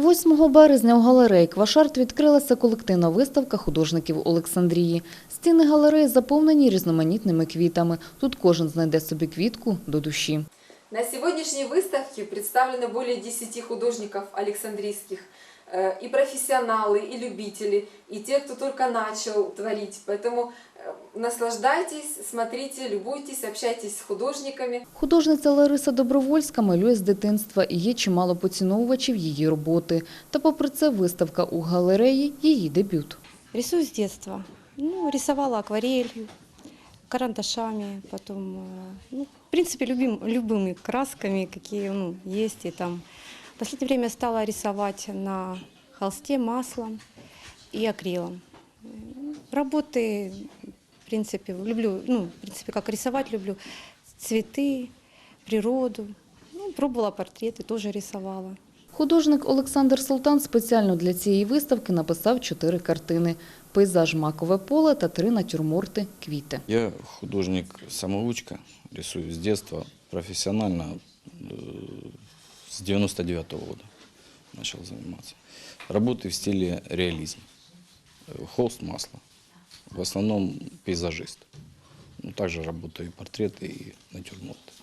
8 березня у галереї Квашарт відкрилася колективна виставка художників Олександрії. Стіни галереї заповнені різноманітними квітами. Тут кожен знайде собі квітку до душі. На сегодняшней выставке представлено более 10 художников александрийских, э, и профессионалы, и любители, и те, кто только начал творить. Поэтому э, наслаждайтесь, смотрите, любуйтесь, общайтесь с художниками. Художниця Лариса Добровольська малює з дитинства і є чимало поціновувачів її роботи. Та попри це виставка у галереї – її дебют. Рисую с детства. Ну, рисовала акварелью, карандашами, потом, э, ну, в принципе, любим, любыми красками, какие ну, есть. И там. В последнее время стала рисовать на холсте маслом и акрилом. М, Работы, в принципе, люблю, ну, в принципе, как рисовать люблю, цветы, природу. Ну, пробовала портреты, тоже рисовала. Художник Олександр Султан спеціально для цієї виставки написав чотири картини – пейзаж «Макове поле» та три натюрморти «Квіти». Я художник-самоучка, рисую с детства, профессионально э, с 99 года начал заниматься. Работаю в стиле реализм. Э, Холст, масло. В основном пейзажист. Ну, также работаю и портреты, и натюрморты.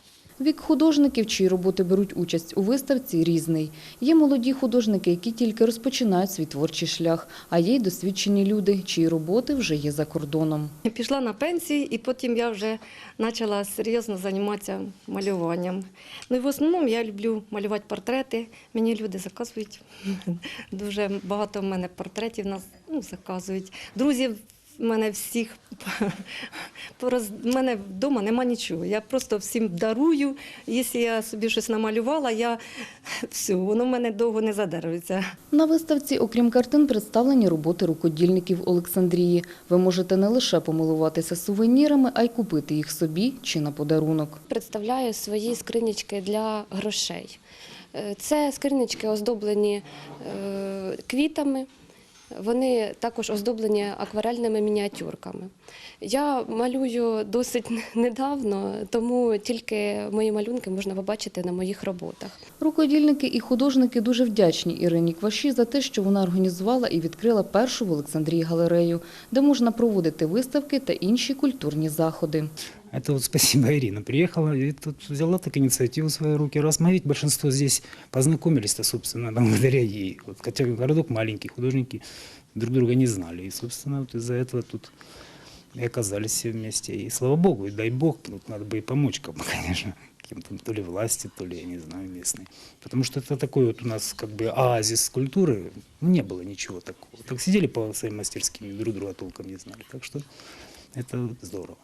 Вік художників, чиї роботи беруть участь у виставці, різний. Є молоді художники, які тільки розпочинають свій творчий шлях, а є й досвідчені люди, чиї роботи вже є за кордоном. Пішла на пенсію, і потім я вже почала серйозно займатися малюванням. Ну і в основному я люблю малювати портрети. Мені люди заказують. Дуже багато в мене портретів нас ну, заказують. Друзів в мене всіх пороз... в мене вдома нема нічого. Я просто всім дарую. Якщо я собі щось намалювала, я все, воно в мене довго не задержується. На виставці, окрім картин, представлені роботи рукодільників Олександрії. Ви можете не лише помилуватися сувенірами, а й купити їх собі чи на подарунок. представляю свої скринічки для грошей. Е, Це скринічки оздоблені е, квітами. Вони також оздоблені акварельними мініатюрками. Я малюю досить недавно, тому тільки мої малюнки можна побачити на моїх роботах. Рукодільники і художники дуже вдячні Ірині Кваші за те, що вона організувала і відкрила першу в Олександрії галерею, де можна проводити виставки та інші культурні заходи. Это вот спасибо Ирина приехала и тут взяла так инициативу в свои руки. Раз мы ведь большинство здесь познакомились-то, собственно, благодаря ей. Вот, хотя городок маленький, художники друг друга не знали. И, собственно, вот из-за этого тут и оказались все вместе. И слава богу, и дай бог, тут надо бы и помочь, кому, конечно, кем-то, то ли власти, то ли, я не знаю, местные. Потому что это такой вот у нас как бы оазис культуры, ну, не было ничего такого. Так сидели по своим мастерским, друг друга толком не знали. Так что это здорово.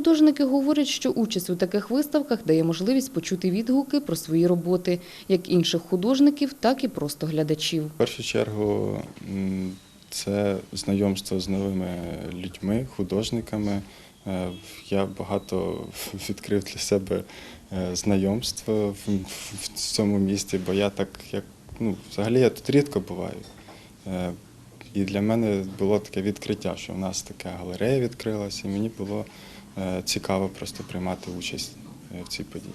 Художники говорять, що участь у таких виставках дає можливість почути відгуки про свої роботи, як інших художників, так і просто глядачів. В першу чергу це знайомство з новими людьми, художниками. Е, Я багато відкрив для себе е, знайомств в, цьому місті, бо я так як ну, взагалі я тут рідко буваю. Е, І для мене було таке відкриття, що в нас така галерея відкрилася, і мені було цікаво просто приймати участь е, в цій події.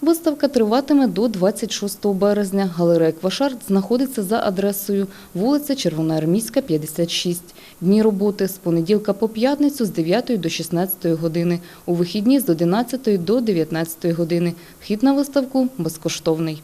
Виставка триватиме до 26 березня. Галерея Квашарт знаходиться за адресою вулиця Червоноармійська, 56. Дні роботи з понеділка по п'ятницю з 9 до 16 години, у вихідні з 11 до 19 години. Вхід на виставку безкоштовний.